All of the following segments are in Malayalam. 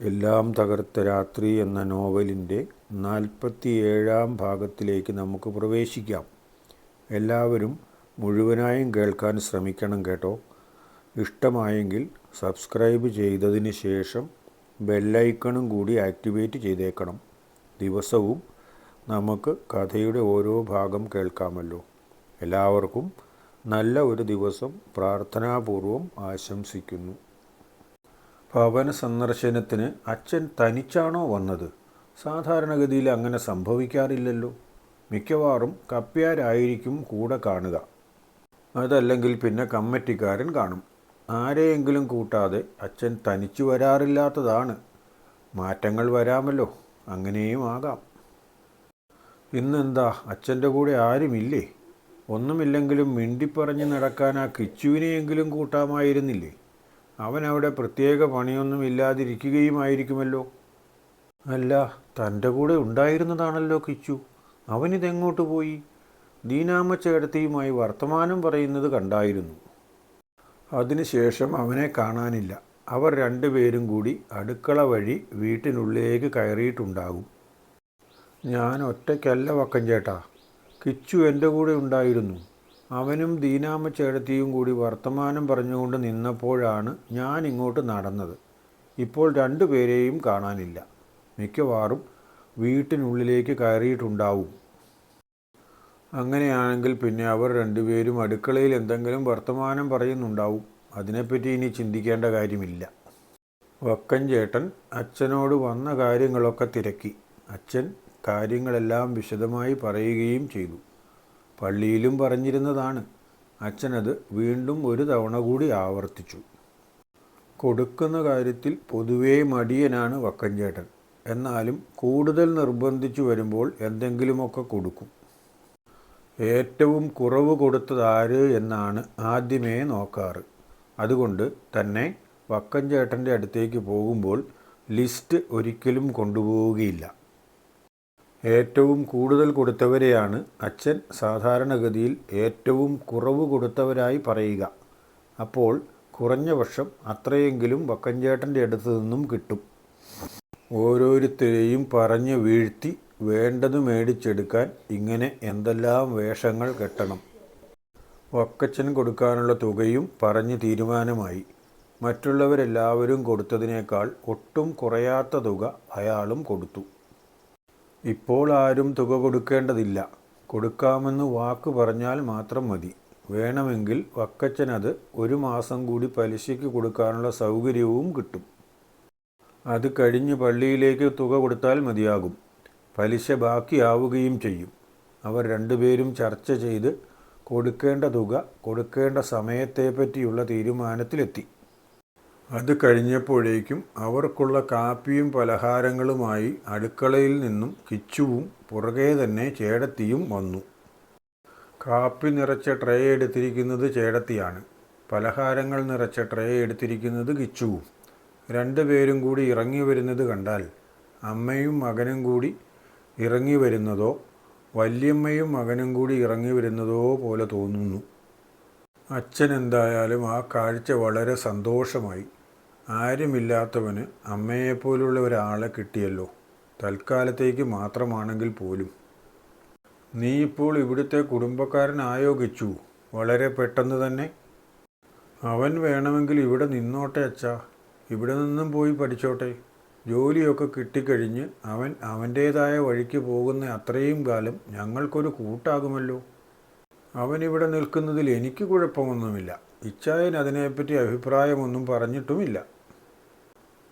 എല്ലാം തകർത്ത രാത്രി എന്ന നോവലിന്റെ നാൽപ്പത്തിയേഴാം ഭാഗത്തിലേക്ക് നമുക്ക് പ്രവേശിക്കാം. എല്ലാവരും മുഴുവനായും കേൾക്കാൻ ശ്രമിക്കണം കേട്ടോ. ഇഷ്ടമായെങ്കിൽ സബ്സ്ക്രൈബ് ചെയ്തതിന് ശേഷം ബെല്ലൈക്കണും കൂടി ആക്ടിവേറ്റ് ചെയ്തേക്കണം. ദിവസവും നമുക്ക് കഥയുടെ ഓരോ ഭാഗം കേൾക്കാമല്ലോ. എല്ലാവർക്കും നല്ല ഒരു ദിവസം പ്രാർത്ഥനാപൂർവം ആശംസിക്കുന്നു. ഭവന സന്ദർശനത്തിന് അച്ഛൻ തനിച്ചാണോ വന്നത്? സാധാരണഗതിയിൽ അങ്ങനെ സംഭവിക്കാറില്ലല്ലോ. മിക്കവാറും കപ്പ്യാരായിരിക്കും കൂടെ കാണുക. അതല്ലെങ്കിൽ പിന്നെ കമ്മിറ്റിക്കാരൻ കാണും. ആരെയെങ്കിലും കൂട്ടാതെ അച്ഛൻ തനിച്ചു വരാറില്ലാത്തതാണ്. മാറ്റങ്ങൾ വരാമല്ലോ. അങ്ങനെയും ആകാം. ഇന്നെന്താ? അച്ഛന്റെ കൂടെ ആരുമില്ലേ? ഒന്നുമില്ലെങ്കിലും മിണ്ടിപ്പറഞ്ഞ് നടക്കാൻ ആ കിച്ചുവിനെയെങ്കിലും കൂട്ടാമായിരുന്നില്ലേ? അവൻ അവിടെ പ്രത്യേക പണിയൊന്നും ഇല്ലാതിരിക്കുകയുമായിരിക്കുമല്ലോ. അല്ല തന്റെ കൂടെ ഉണ്ടായിരുന്നതാണല്ലോ കിച്ചു. അവനിതെങ്ങോട്ട് പോയി? ദീനാമ്മ ചേട്ടത്തിയുമായി വർത്തമാനം പറയുന്നത് കണ്ടായിരുന്നു. അതിനുശേഷം അവനെ കാണാനില്ല. അവർ രണ്ടുപേരും കൂടി അടുക്കള വഴി വീട്ടിനുള്ളിലേക്ക് കയറിയിട്ടുണ്ടാകും. ഞാൻ ഒറ്റയ്ക്കല്ല വക്കം ചേട്ടാ. കിച്ചു എന്റെ കൂടെ ഉണ്ടായിരുന്നു. അവനും ദീനാമ്മ ചേട്ടത്തിയും കൂടി വർത്തമാനം പറഞ്ഞുകൊണ്ട് നിന്നപ്പോഴാണ് ഞാൻ ഇങ്ങോട്ട് നടന്നത്. ഇപ്പോൾ രണ്ടുപേരെയും കാണാനില്ല. മിക്കവാറും വീട്ടിനുള്ളിലേക്ക് കയറിയിട്ടുണ്ടാവും. അങ്ങനെയാണെങ്കിൽ പിന്നെ അവർ രണ്ടുപേരും അടുക്കളയിൽ എന്തെങ്കിലും വർത്തമാനം പറയുന്നുണ്ടാവും. അതിനെപ്പറ്റി ഇനി ചിന്തിക്കേണ്ട കാര്യമില്ല. വക്കൻ ചേട്ടൻ അച്ഛനോട് വന്ന കാര്യങ്ങളൊക്കെ തിരക്കി. അച്ഛൻ കാര്യങ്ങളെല്ലാം വിശദമായി പറയുകയും ചെയ്തു. പള്ളിയിലും പറഞ്ഞിരുന്നതാണ്. അച്ഛനത് വീണ്ടും ഒരു തവണ കൂടി ആവർത്തിച്ചു. കൊടുക്കുന്ന കാര്യത്തിൽ പൊതുവേ മടിയനാണ് വക്കഞ്ചേട്ടൻ. എന്നാലും കൂടുതൽ നിർബന്ധിച്ചു വരുമ്പോൾ എന്തെങ്കിലുമൊക്കെ കൊടുക്കും. ഏറ്റവും കുറവ് കൊടുത്തതാര് എന്നാണ് ആദ്യമേ നോക്കാറ്. അതുകൊണ്ട് തന്നെ വക്കഞ്ചേട്ടന്റെ അടുത്തേക്ക് പോകുമ്പോൾ ലിസ്റ്റ് ഒരിക്കലും കൊണ്ടുപോവുകയില്ല. ഏറ്റവും കൂടുതൽ കൊടുത്തവരെയാണ് അച്ഛൻ സാധാരണഗതിയിൽ ഏറ്റവും കുറവ് കൊടുത്തവരായി പറയുക. അപ്പോൾ കുറഞ്ഞ പക്ഷം അത്രയെങ്കിലും വക്കഞ്ചേട്ടന്റെ അടുത്ത് നിന്നും കിട്ടും. ഓരോരുത്തരെയും പറഞ്ഞു വീഴ്ത്തി വേണ്ടത് മേടിച്ചെടുക്കാൻ ഇങ്ങനെ എന്തെല്ലാം വേഷങ്ങൾ കെട്ടണം. വക്കച്ചൻ കൊടുക്കാനുള്ള തുകയും പറഞ്ഞ് തീരുമാനമായി. മറ്റുള്ളവരെല്ലാവരും കൊടുത്തതിനേക്കാൾ ഒട്ടും കുറയാത്ത തുക അയാളും കൊടുത്തു. ഇപ്പോൾ ആരും തുക കൊടുക്കേണ്ടതില്ല. കൊടുക്കാമെന്ന് വാക്ക് പറഞ്ഞാൽ മാത്രം മതി. വേണമെങ്കിൽ വക്കച്ചനത് ഒരു മാസം കൂടി പലിശയ്ക്ക് കൊടുക്കാനുള്ള സൗകര്യവും കിട്ടും. അത് കഴിഞ്ഞ് പള്ളിയിലേക്ക് തുക കൊടുത്താൽ മതിയാകും. പലിശ ബാക്കിയാവുകയും ചെയ്യും. അവർ രണ്ടുപേരും ചർച്ച ചെയ്ത് കൊടുക്കേണ്ട തുക കൊടുക്കേണ്ട സമയത്തെപ്പറ്റിയുള്ള തീരുമാനത്തിലെത്തി. അത് കഴിഞ്ഞപ്പോഴേക്കും അവർക്കുള്ള കാപ്പിയും പലഹാരങ്ങളുമായി അടുക്കളയിൽ നിന്നും കിച്ചുവും പുറകെ തന്നെ ചേടത്തിയും വന്നു. കാപ്പി നിറച്ച ട്രേ എടുത്തിരിക്കുന്നത് ചേടത്തിയാണ്. പലഹാരങ്ങൾ നിറച്ച ട്രേ എടുത്തിരിക്കുന്നത് കിച്ചുവും. രണ്ടുപേരും കൂടി ഇറങ്ങി വരുന്നത് കണ്ടാൽ അമ്മയും മകനും കൂടി ഇറങ്ങി വരുന്നതോ വല്യമ്മയും മകനും കൂടി ഇറങ്ങി വരുന്നതോ പോലെ തോന്നുന്നു. അച്ഛൻ എന്തായാലും ആ കാഴ്ച വളരെ സന്തോഷമായി. ആരുമില്ലാത്തവന് അമ്മയെപ്പോലുള്ള ഒരാളെ കിട്ടിയല്ലോ. തൽക്കാലത്തേക്ക് മാത്രമാണെങ്കിൽ പോലും. നീ ഇപ്പോൾ ഇവിടുത്തെ കുടുംബക്കാരനായോഗിച്ചു വളരെ പെട്ടെന്ന് തന്നെ. അവൻ വേണമെങ്കിൽ ഇവിടെ നിന്നോട്ടെ അച്ഛാ. ഇവിടെ നിന്നും പോയി പഠിച്ചോട്ടെ. ജോലിയൊക്കെ കിട്ടിക്കഴിഞ്ഞ് അവൻ അവന്റേതായ വഴിക്ക് പോകുന്ന അത്രയും കാലം ഞങ്ങൾക്കൊരു കൂട്ടാകുമല്ലോ. അവനിവിടെ നിൽക്കുന്നതിൽ എനിക്ക് കുഴപ്പമൊന്നുമില്ല. ഇച്ചായൻ അതിനെപ്പറ്റി അഭിപ്രായമൊന്നും പറഞ്ഞിട്ടുമില്ല.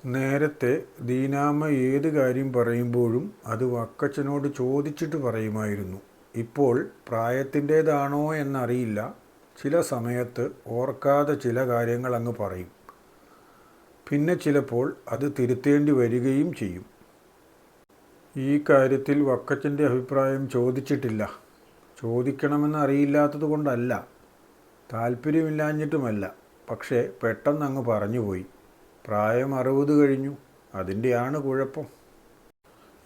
നേരത്തെ ദീനാമ്മ ഏത് കാര്യം പറയുമ്പോഴും അത് വക്കച്ചനോട് ചോദിച്ചിട്ട് പറയുമായിരുന്നു. ഇപ്പോൾ പ്രായത്തിന്റേതാണോ എന്നറിയില്ല. ചില സമയത്ത് ഓർക്കാതെ ചില കാര്യങ്ങൾ അങ്ങ് പറയും. പിന്നെ ചിലപ്പോൾ അത് തിരുത്തേണ്ടി വരികയും ചെയ്യും. ഈ കാര്യത്തിൽ വക്കച്ചന്റെ അഭിപ്രായം ചോദിച്ചിട്ടില്ല. ചോദിക്കണമെന്ന് അറിയില്ലാത്തത് കൊണ്ടല്ല. താല്പര്യമില്ലാഞ്ഞിട്ടുമല്ല. പക്ഷേ പെട്ടെന്ന് അങ്ങ് പറഞ്ഞുപോയി. പ്രായം അറുപത് കഴിഞ്ഞു. അതിന്റെയാണ് കുഴപ്പം.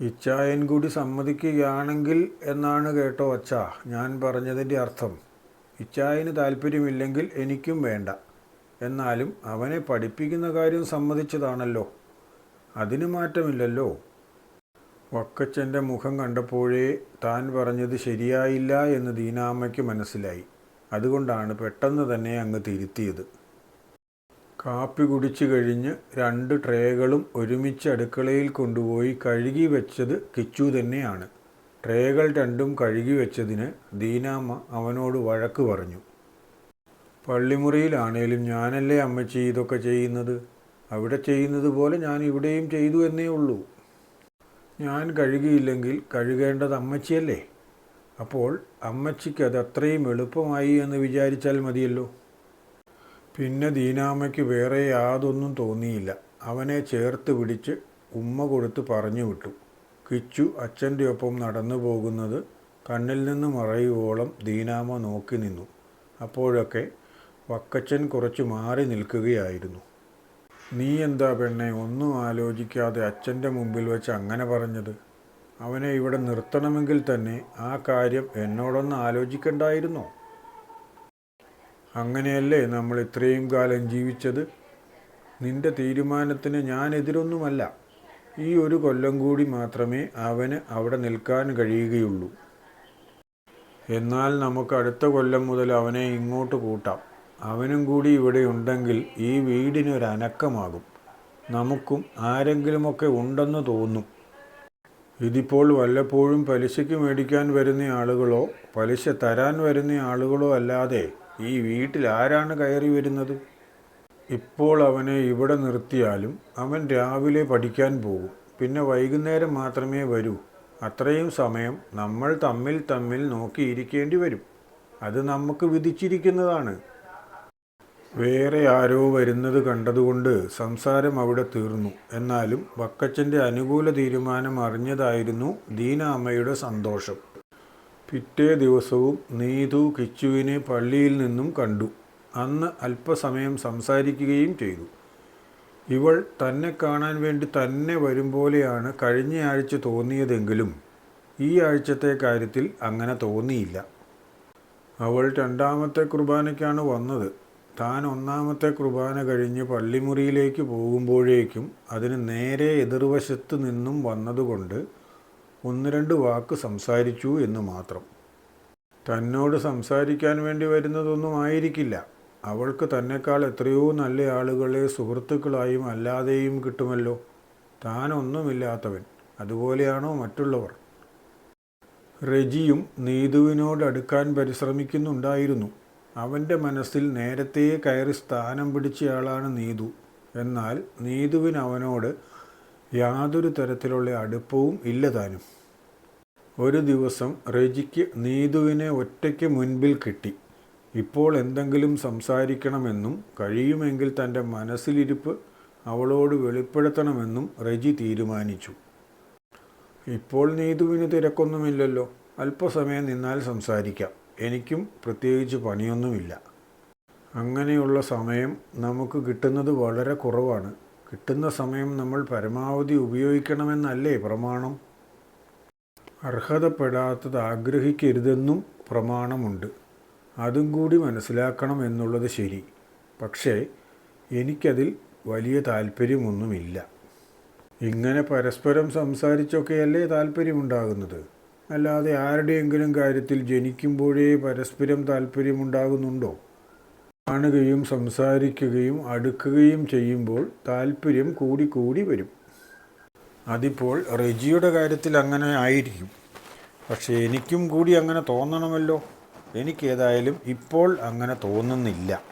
ഇച്ചായൻ കൂടി സമ്മതിക്കുകയാണെങ്കിൽ എന്നാണ് കേട്ടോ അച്ഛാ ഞാൻ പറഞ്ഞതിന്റെ അർത്ഥം. ഇച്ചായന് താല്പര്യമില്ലെങ്കിൽ എനിക്കും വേണ്ട. എന്നാലും അവനെ പഠിപ്പിക്കുന്ന കാര്യം സമ്മതിച്ചതാണല്ലോ. അതിന് മാറ്റമില്ലല്ലോ. വക്കച്ചന്റെ മുഖം കണ്ടപ്പോഴേ താൻ പറഞ്ഞത് ശരിയായില്ല എന്ന് ദീനാമ്മയ്ക്ക് മനസ്സിലായി. അതുകൊണ്ടാണ് പെട്ടെന്ന് തന്നെ അങ്ങ് തിരുത്തിയത്. കാപ്പി കുടിച്ചു കഴിഞ്ഞ് രണ്ട് ട്രേകളും ഒരുമിച്ച് അടുക്കളയിൽ കൊണ്ടുപോയി കഴുകി വെച്ചത് കിച്ചു തന്നെയാണ്. ട്രേകൾ രണ്ടും കഴുകി വെച്ചതിന് ദീനാമ്മ അവനോട് വഴക്ക് പറഞ്ഞു. പള്ളിമുറിയിലാണേലും ഞാനല്ലേ അമ്മച്ചി ഇതൊക്കെ ചെയ്യുന്നത്? അവിടെ ചെയ്യുന്നത് പോലെ ഞാൻ ഇവിടെയും ചെയ്തു എന്നേ ഉള്ളൂ. ഞാൻ കഴുകിയില്ലെങ്കിൽ കഴുകേണ്ടത് അമ്മച്ചിയല്ലേ? അപ്പോൾ അമ്മച്ചിക്ക് അത് അത്രയും എളുപ്പമായി എന്ന് വിചാരിച്ചാൽ മതിയല്ലോ. പിന്നെ ദീനാമ്മയ്ക്ക് വേറെ യാതൊന്നും തോന്നിയില്ല. അവനെ ചേർത്ത് പിടിച്ച് ഉമ്മ കൊടുത്ത് പറഞ്ഞു വിട്ടു. കിച്ചു അച്ഛന്റെ ഒപ്പം നടന്നു പോകുന്നത് കണ്ണിൽ നിന്ന് മറയുവോളം ദീനാമ നോക്കി നിന്നു. അപ്പോഴൊക്കെ വക്കച്ചൻ കുറച്ച് മാറി നിൽക്കുകയായിരുന്നു. നീ എന്താ പെണ്ണെ ഒന്നും ആലോചിക്കാതെ അച്ഛന്റെ മുമ്പിൽ വെച്ച് അങ്ങനെ പറഞ്ഞത്? അവനെ ഇവിടെ നിർത്തണമെങ്കിൽ തന്നെ ആ കാര്യം എന്നോടൊന്ന് ആലോചിക്കണ്ടായിരുന്നോ? അങ്ങനെയല്ലേ നമ്മൾ ഇത്രയും കാലം ജീവിച്ചത്? നിന്റെ തീരുമാനത്തിന് ഞാൻ എതിരൊന്നുമല്ല. ഈ ഒരു കൊല്ലം കൂടി മാത്രമേ അവന് അവിടെ നിൽക്കാൻ കഴിയുകയുള്ളൂ. എന്നാൽ നമുക്ക് അടുത്ത കൊല്ലം മുതൽ അവനെ ഇങ്ങോട്ട് കൂട്ടാം. അവനും കൂടി ഇവിടെ ഉണ്ടെങ്കിൽ ഈ വീടിനൊരനക്കമാകും നമുക്കും ആരെങ്കിലുമൊക്കെ ഉണ്ടെന്ന് തോന്നും. ഇതിപ്പോൾ വല്ലപ്പോഴും പലിശയ്ക്ക് മേടിക്കാൻ വരുന്ന ആളുകളോ പലിശ തരാൻ വരുന്ന ആളുകളോ അല്ലാതെ ഈ വീട്ടിൽ ആരാണ് കയറി വരുന്നത്? ഇപ്പോൾ അവനെ ഇവിടെ നിർത്തിയാലും അവൻ രാവിലെ പഠിക്കാൻ പോകും. പിന്നെ വൈകുന്നേരം മാത്രമേ വരൂ. അത്രയും സമയം നമ്മൾ തമ്മിൽ തമ്മിൽ നോക്കിയിരിക്കേണ്ടി വരും. അത് നമുക്ക് വിധിച്ചിരിക്കുന്നതാണ്. വേറെ ആരോ വരുന്നത് കണ്ടതുകൊണ്ട് സംസാരം അവിടെ തീർന്നു. എന്നാലും വക്കച്ചന്റെ അനുകൂല തീരുമാനം അറിഞ്ഞതായിരുന്നു ദീനാമ്മയുടെ സന്തോഷം. പിറ്റേ ദിവസവും നീതു കിച്ചുവിനെ പള്ളിയിൽ നിന്നും കണ്ടു. അന്ന് അല്പസമയം സംസാരിക്കുകയും ചെയ്തു. ഇവൾ തന്നെ കാണാൻ വേണ്ടി തന്നെ വരും പോലെയാണ് കഴിഞ്ഞ ആഴ്ച തോന്നിയതെങ്കിലും ഈ ആഴ്ചത്തെ കാര്യത്തിൽ അങ്ങനെ തോന്നിയില്ല. അവൾ രണ്ടാമത്തെ കുർബാനയ്ക്കാണ് വന്നത്. താൻ ഒന്നാമത്തെ കുർബാന കഴിഞ്ഞ് പള്ളിമുറിയിലേക്ക് പോകുമ്പോഴേക്കും അതിന് നേരെ എതിർവശത്ത് നിന്നും വന്നതുകൊണ്ട് ഒന്ന് രണ്ട് വാക്ക് സംസാരിച്ചു എന്ന് മാത്രം. തന്നോട് സംസാരിക്കാൻ വേണ്ടി വരുന്നതൊന്നും ആയിരിക്കില്ല. അവൾക്ക് തന്നെക്കാൾ എത്രയോ നല്ല ആളുകളെ സുഹൃത്തുക്കളായും അല്ലാതെയും കിട്ടുമല്ലോ. താനൊന്നുമില്ലാത്തവൻ അതുപോലെയാണോ മറ്റുള്ളവർ? റെജിയും നീതുവിനോട് അടുക്കാൻ പരിശ്രമിക്കുന്നുണ്ടായിരുന്നു. അവന്റെ മനസ്സിൽ നേരത്തെ കയറി സ്ഥാനം പിടിച്ചയാളാണ് നീതു. എന്നാൽ നീതുവിന് അവനോട് യാതൊരു തരത്തിലുള്ള അടുപ്പവും ഇല്ല താനും. ഒരു ദിവസം റെജിക്ക് നീതുവിനെ ഒറ്റയ്ക്ക് മുൻപിൽ കിട്ടി. ഇപ്പോൾ എന്തെങ്കിലും സംസാരിക്കണമെന്നും കഴിയുമെങ്കിൽ തന്റെ മനസ്സിലിരിപ്പ് അവളോട് വെളിപ്പെടുത്തണമെന്നും റെജി തീരുമാനിച്ചു. ഇപ്പോൾ നീതുവിന് തിരക്കൊന്നുമില്ലല്ലോ. അല്പസമയം നിന്നാൽ സംസാരിക്കാം. എനിക്കും പ്രത്യേകിച്ച് പണിയൊന്നുമില്ല. അങ്ങനെയുള്ള സമയം നമുക്ക് കിട്ടുന്നത് വളരെ കുറവാണ്. കിട്ടുന്ന സമയം നമ്മൾ പരമാവധി ഉപയോഗിക്കണമെന്നല്ലേ പ്രമാണം? അർഹതപ്പെടാത്തത് ആഗ്രഹിക്കരുതെന്നും പ്രമാണമുണ്ട്. അതും കൂടി മനസ്സിലാക്കണം എന്നുള്ളത് ശരി. പക്ഷേ എനിക്കതിൽ വലിയ താല്പര്യമൊന്നുമില്ല. ഇങ്ങനെ പരസ്പരം സംസാരിച്ചൊക്കെയല്ലേ താല്പര്യമുണ്ടാകുന്നത്? അല്ലാതെ ആരുടെയെങ്കിലും കാര്യത്തിൽ ജനിക്കുമ്പോഴേ പരസ്പരം താല്പര്യമുണ്ടാകുന്നുണ്ടോ? കാണുകയും സംസാരിക്കുകയും അടുക്കുകയും ചെയ്യുമ്പോൾ താല്പര്യം കൂടി കൂടി വരും. അതിപ്പോൾ റെജിയുടെ കാര്യത്തിൽ അങ്ങനെ ആയിരിക്കും. പക്ഷേ എനിക്കും കൂടി അങ്ങനെ തോന്നണമല്ലോ. എനിക്കേതായാലും ഇപ്പോൾ അങ്ങനെ തോന്നുന്നില്ല.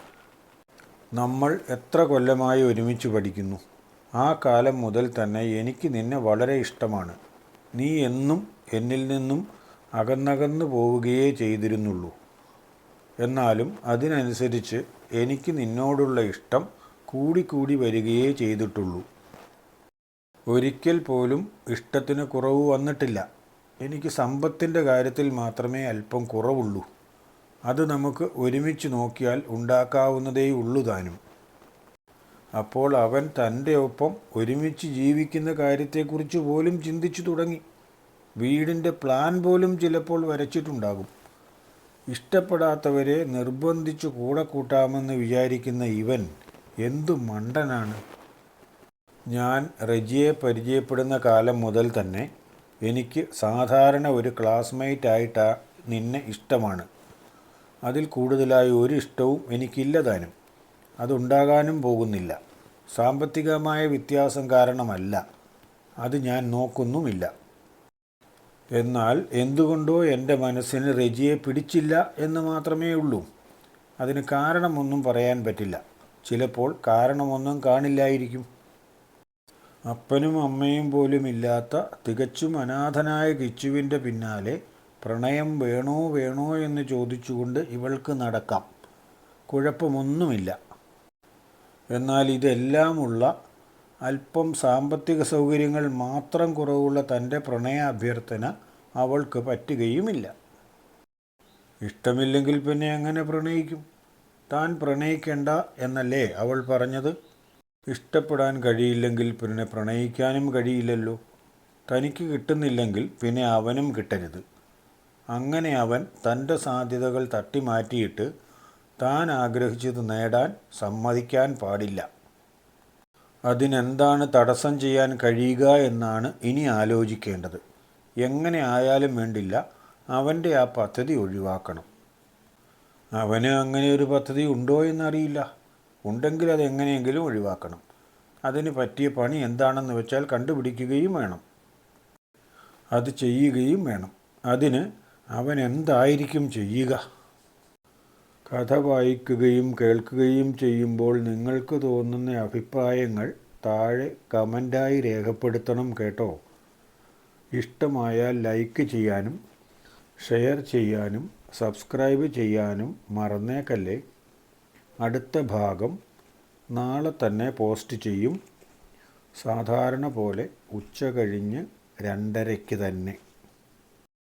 നമ്മൾ എത്ര കൊല്ലമായി ഒരുമിച്ച് പഠിക്കുന്നു. ആ കാലം മുതൽ തന്നെ എനിക്ക് നിന്നെ വളരെ ഇഷ്ടമാണ്. നീ എന്നും എന്നിൽ നിന്നും അകന്നകന്നു പോവുകയേ ചെയ്തിരുന്നുള്ളൂ. എന്നാലും അതിനനുസരിച്ച് എനിക്ക് നിന്നോടുള്ള ഇഷ്ടം കൂടിക്കൂടി വരികയേ ചെയ്തിട്ടുള്ളൂ. ഒരിക്കൽ പോലും ഇഷ്ടത്തിന് കുറവ് വന്നിട്ടില്ല. എനിക്ക് സമ്പത്തിന്റെ കാര്യത്തിൽ മാത്രമേ അല്പം കുറവുള്ളൂ. അത് നമുക്ക് ഒരുമിച്ച് നോക്കിയാൽ ഉണ്ടാക്കാവുന്നതേ ഉള്ളൂ താനും. അപ്പോൾ അവൻ തന്റെ ഒപ്പം ഒരുമിച്ച് ജീവിക്കുന്ന കാര്യത്തെക്കുറിച്ച് പോലും ചിന്തിച്ചു തുടങ്ങി. വീടിന്റെ പ്ലാൻ പോലും ചിലപ്പോൾ വരച്ചിട്ടുണ്ടാകും. ഇഷ്ടപ്പെടാത്തവരെ നിർബന്ധിച്ചു കൂടെ കൂട്ടാമെന്ന് വിചാരിക്കുന്ന ഇവൻ എന്തു മണ്ടനാണ്. ഞാൻ റജിയെ പരിചയപ്പെടുന്ന കാലം മുതൽ തന്നെ എനിക്ക് സാധാരണ ഒരു ക്ലാസ്മേറ്റ് ആയിട്ടാ നിന്നെ ഇഷ്ടമാണ്. അതിൽ കൂടുതലായി ഒരു ഇഷ്ടവും എനിക്കില്ല താനും. അതുണ്ടാകാനും പോകുന്നില്ല. സാമ്പത്തികമായ വ്യത്യാസം കാരണമല്ല. അത് ഞാൻ നോക്കുന്നുമില്ല. എന്നാൽ എന്തുകൊണ്ടോ എന്റെ മനസ്സിന് റെജിയെ പിടിച്ചില്ല എന്ന് മാത്രമേ ഉള്ളൂ. അതിന് കാരണമൊന്നും പറയാൻ പറ്റില്ല. ചിലപ്പോൾ കാരണമൊന്നും കാണില്ലായിരിക്കും. അപ്പനും അമ്മയും പോലും ഇല്ലാത്ത തികച്ചും അനാഥനായ കിച്ചുവിന്റെ പിന്നാലെ പ്രണയം വേണോ വേണോ എന്ന് ചോദിച്ചുകൊണ്ട് ഇവൾക്ക് നടക്കാം. കുഴപ്പമൊന്നുമില്ല. എന്നാൽ ഇതെല്ലാമുള്ള അല്പം സാമ്പത്തിക സൗകര്യങ്ങൾ മാത്രം കുറവുള്ള തന്റെ പ്രണയ അഭ്യർത്ഥന അവൾക്ക് പറ്റുകയുമില്ല. ഇഷ്ടമില്ലെങ്കിൽ പിന്നെ എങ്ങനെ പ്രണയിക്കും? താൻ പ്രണയിക്കേണ്ട എന്നല്ലേ അവൾ പറഞ്ഞത്? ഇഷ്ടപ്പെടാൻ കഴിയില്ലെങ്കിൽ പിന്നെ പ്രണയിക്കാനും കഴിയില്ലല്ലോ. തനിക്ക് കിട്ടുന്നില്ലെങ്കിൽ പിന്നെ അവനും കിട്ടരുത്. അങ്ങനെ അവൻ തന്റെ സാധ്യതകൾ തട്ടിമാറ്റിയിട്ട് താൻ ആഗ്രഹിച്ചത് നേടാൻ സമ്മതിക്കാൻ പാടില്ല. അതിനെന്താണ് തടസ്സം ചെയ്യാൻ കഴിയുക എന്നാണ് ഇനി ആലോചിക്കേണ്ടത്. എങ്ങനെ ആയാലും വേണ്ടില്ല അവന്റെ ആ പദ്ധതി ഒഴിവാക്കണം. അവന് അങ്ങനെ ഒരു പദ്ധതി ഉണ്ടോ എന്നറിയില്ല. ഉണ്ടെങ്കിൽ അത് എങ്ങനെയെങ്കിലും ഒഴിവാക്കണം. അതിന് പറ്റിയ പണി എന്താണെന്ന് വെച്ചാൽ കണ്ടുപിടിക്കുകയും വേണം. അത് ചെയ്യുകയും വേണം. അതിന് അവൻ എന്തായിരിക്കും ചെയ്യുക? കഥ വായിക്കുകയും കേൾക്കുകയും ചെയ്യുമ്പോൾ നിങ്ങൾക്ക് തോന്നുന്ന അഭിപ്രായങ്ങൾ താഴെ കമന്റായി രേഖപ്പെടുത്തണം കേട്ടോ. ഇഷ്ടമായാൽ ലൈക്ക് ചെയ്യാനും ഷെയർ ചെയ്യാനും സബ്സ്ക്രൈബ് ചെയ്യാനും മറന്നേക്കല്ലേ. അടുത്ത ഭാഗം നാളെ തന്നെ പോസ്റ്റ് ചെയ്യും. സാധാരണ പോലെ ഉച്ച കഴിഞ്ഞ് രണ്ടരയ്ക്ക് തന്നെ.